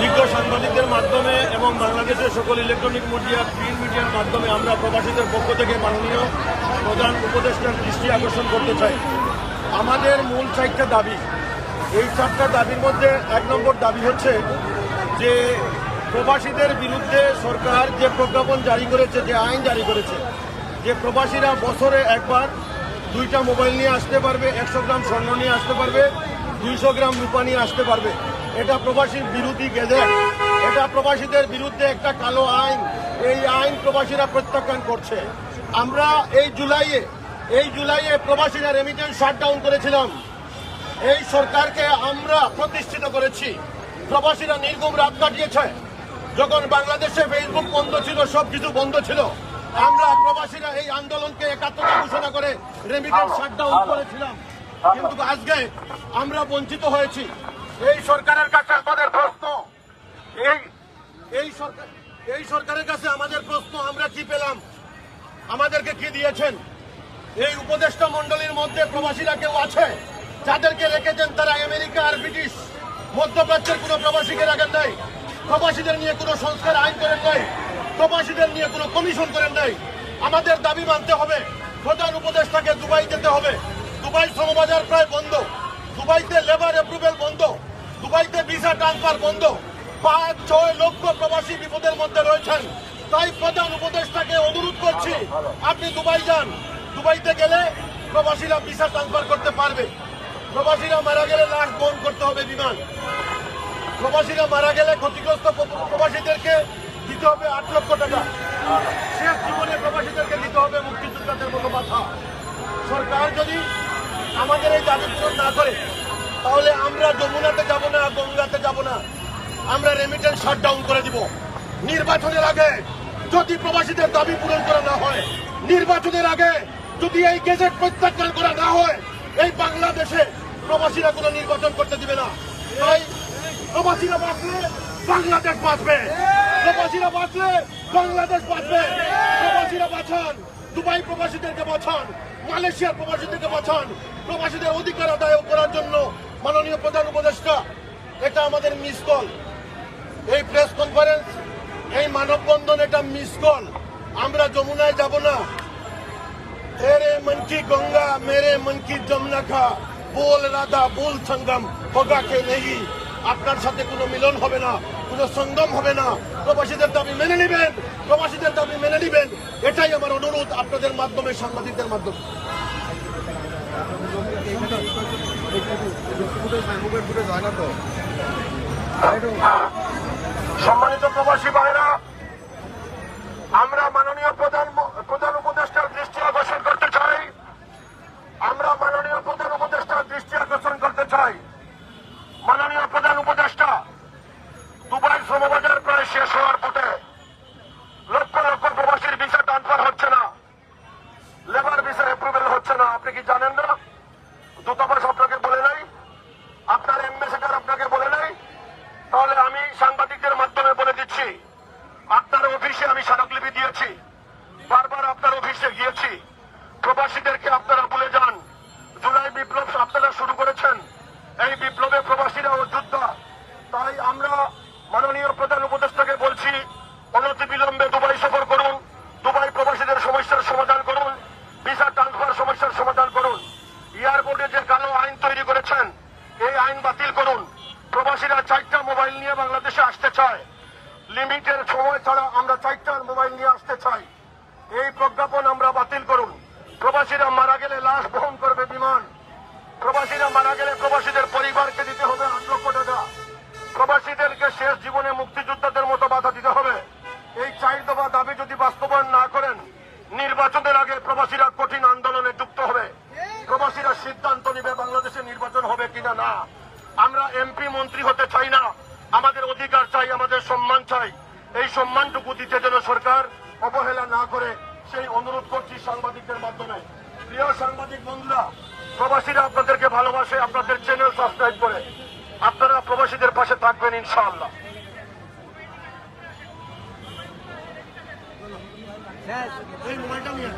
বিজ্ঞ সাংবাদিকদের মাধ্যমে এবং বাংলাদেশের সকল ইলেকট্রনিক মিডিয়া, প্রিন্ট মিডিয়ার মাধ্যমে আমরা প্রবাসীদের পক্ষ থেকে মাননীয় প্রধান উপদেষ্টার দৃষ্টি আকর্ষণ করতে চাই। আমাদের মূল চারটা দাবি। এই চারটা দাবির মধ্যে এক নম্বর দাবি হচ্ছে যে প্রবাসীদের বিরুদ্ধে সরকার যে প্রজ্ঞাপন জারি করেছে, যে আইন জারি করেছে, যে প্রবাসীরা বছরে একবার দুইটা মোবাইল নিয়ে আসতে পারবে, একশো গ্রাম স্বর্ণ নিয়ে আসতে পারবে, দুইশো গ্রাম রূপা নিয়ে আসতে পারবে। এটা প্রবাসীর বিরোধী গেজেট। এটা প্রবাসীদের বিরুদ্ধে একটা কালো আইন। এই আইন প্রবাসীরা প্রত্যাখ্যান করছে। আমরা এই জুলাইয়ে এই জুলাইয়ে প্রবাসীরা রেমিটেন্স শাটডাউন করেছিলাম। এই সরকারকে আমরা প্রতিষ্ঠিত করেছি। প্রবাসীরা নির্গম রাত কাটিয়েছে। যখন বাংলাদেশে ফেসবুক বন্ধ ছিল সব কিছু বন্ধ ছিল, আমরা প্রবাসীরা এই আন্দোলনকে একাত্মতা ঘোষণা করে রেমিটেন্স শাটডাউন করেছিলাম। কিন্তু আজকে আমরা বঞ্চিত হয়েছি। এই সরকারের কাছে আমাদের প্রশ্ন, এই এই সরকার, এই সরকারের কাছে আমাদের প্রশ্ন, আমরা কি পেলাম? আমাদেরকে কি দিয়েছেন? এই উপদেষ্টা মন্ডলীর মধ্যে প্রবাসীরা কেউ আছে? যাদেরকে রেখেছেন তারা আমেরিকা আর ব্রিটিশ। মধ্যপ্রাচ্যের কোনো প্রবাসীকে রাখেন নাই। প্রবাসীদের নিয়ে কোনো সংস্কার আইন করেন নাই, প্রবাসীদের নিয়ে কোনো কমিশন করেন নাই। আমাদের দাবি মানতে হবে, প্রধান উপদেষ্টাকে দুবাই যেতে হবে। দুবাই শ্রমবাজার প্রায় বন্ধ। দুবাইতে লেবার অ্যাপ্রুভেল বন্ধ। দুবাইতে ভিসা ট্রান্সফার বন্ধ। পাঁচ, ছয় লক্ষ প্রবাসী বিপদের মধ্যে রয়েছেন। তাই প্রধান উপদেষ্টাকে অনুরোধ করছি, আপনি দুবাই যান। দুবাইতে গেলে প্রবাসীরা ভিসা ট্রান্সফার করতে পারবে। প্রবাসীরা মারা গেলে লাশ বহন করতে হবে বিমান। প্রবাসীরা মারা গেলে ক্ষতিগ্রস্ত প্র- প্রবাসীদেরকে দিতে হবে আট লক্ষ টাকা। শেষ জীবনে প্রবাসীদেরকে দিতে হবে মুক্তিযোদ্ধাদের মতো মাথা সরকার যদি আমাদের এই দাবি পূরণ না করে তাহলে আমরা যমুনাতে যাব না গঙ্গাতে যাব না। আমরা রেমিটেন্স শাটডাউন করে দিব। নির্বাচনের আগে যদি প্রবাসীদের দাবি পূরণ করা না হয়, নির্বাচনের আগে যদি এই গেজেট প্রত্যাখ্যান করা না হয়, এই বাংলাদেশে প্রবাসীরা কোনো নির্বাচন করতে দিবে না। তাই অবাসীরা বাঁচলে বাংলাদেশ বাঁচবে। প্রবাসীরা বাঁচলে বাংলাদেশ বাঁচবে। প্রবাসীরা বাঁচান, দুবাই প্রবাসীদেরকে বাঁচান, মালয়েশিয়ার প্রবাসীদেরকে বাঁচান। প্রবাসীদের অধিকার আদায় করার জন্য মাননীয় প্রধান উপদেষ্টা, এটা আমাদের মিস কল। এই প্রেস কনফারেন্স, এই মানববন্ধন এটা মিস কল। আমরা যমুনায় যাব না। তেরে মন কি গঙ্গা, মেরে মন কি যমুনা খা। বোল রাধা, বোল সঙ্গম হোগা কে নেই আপনার সাথে কোনো মিলন হবে না, কোনো সঙ্গম হবে না। প্রবাসীদের দাবি মেনে নেবেন, প্রবাসীদের দাবি মেনে নেবেন। এটাই আমার অনুরোধ আপনাদের মাধ্যমে, সাংবাদিকদের মাধ্যমে। সম্মানিত প্রবাসী ভাইরা আমরা মাননীয় প্রধান প্রধান উপদেষ্টার দৃষ্টি আকর্ষণ করতে চাই আমরা মাননীয় প্রধান উপদেষ্টার দৃষ্টি আকর্ষণ করতে চাই মাননীয় প্রধান উপদেষ্টা দুবাই শ্রমবাজার প্রায় শেষ হওয়ার পথে লক্ষ লক্ষ প্রবাসীর ভিসা ট্রান্সফার হচ্ছে না লেবার ভিসা অ্যাপ্রুভেল হচ্ছে না আপনি কি জানেন না দূতাবাস আপনাকে বলে নাই আপনার অ্যাম্বাসেডার আপনাকে বলে নাই তাহলে আমি সাংবাদিকদের মাধ্যমে বলে দিচ্ছি আপনার অফিসে আমি স্মারকলিপি বারবার আপনার অফিসে গিয়েছি। প্রবাসীদেরকে আপনারা ভুলে যান। জুলাই বিপ্লব আপনারা শুরু করেছেন। এই বিপ্লবে প্রবাসীরা যোদ্ধা তাই আমরা মাননীয় প্রধান উপদেষ্টাকে বলছি, অনতি বিলম্বে দুবাই সফর করুন, দুবাই প্রবাসীদের সমস্যার সমাধান করুন, ভিসা ট্রান্সফার সমস্যার সমাধান করুন। এয়ারপোর্টে যে কালো আইন তৈরি করেছেন, এই আইন বাতিল করুন। প্রবাসীরা চারটা মোবাইল নিয়ে বাংলাদেশে আসতে চায়। লিমিটের সময় ছাড়া আমরা চারটা মোবাইল নিয়ে আসতে চাই। এই প্রজ্ঞাপন আমরা বাতিল করুন। প্রবাসীরা মারা গেলে লাশ বহন করবে বিমান। প্রবাসীরা মারা গেলে প্রবাসীদের পরিবারকে দিতে হবে আট লক্ষ টাকা। প্রবাসীদেরকে শেষ জীবনে মুক্তিযোদ্ধাদের মতো বাধা দিতে হবে। এই চার দফা দাবি যদি বাস্তবায়ন না করেন, নির্বাচনের আগে প্রবাসীরা কঠিন আন্দোলনে যুক্ত হবে। প্রবাসীরা সিদ্ধান্ত নিবে বাংলাদেশে নির্বাচন হবে কিনা না। আমরা এমপি মন্ত্রী হতে চাই না। অধিকার চাই, আমাদের সম্মান চাই। এই সম্মানটুকু দিতে যেন সরকার অবহেলা না করে, সেই অনুরোধ করছি সাংবাদিকদের মাধ্যমে। প্রিয় সাংবাদিক বন্ধুরা, প্রবাসীরা আপনাদেরকে ভালোবাসে, আপনাদের চ্যানেল সাবস্ক্রাইব করে। আপনারা প্রবাসীদের পাশে থাকবেন, ইনশাআল্লাহ। মোবাইলটা নিয়ে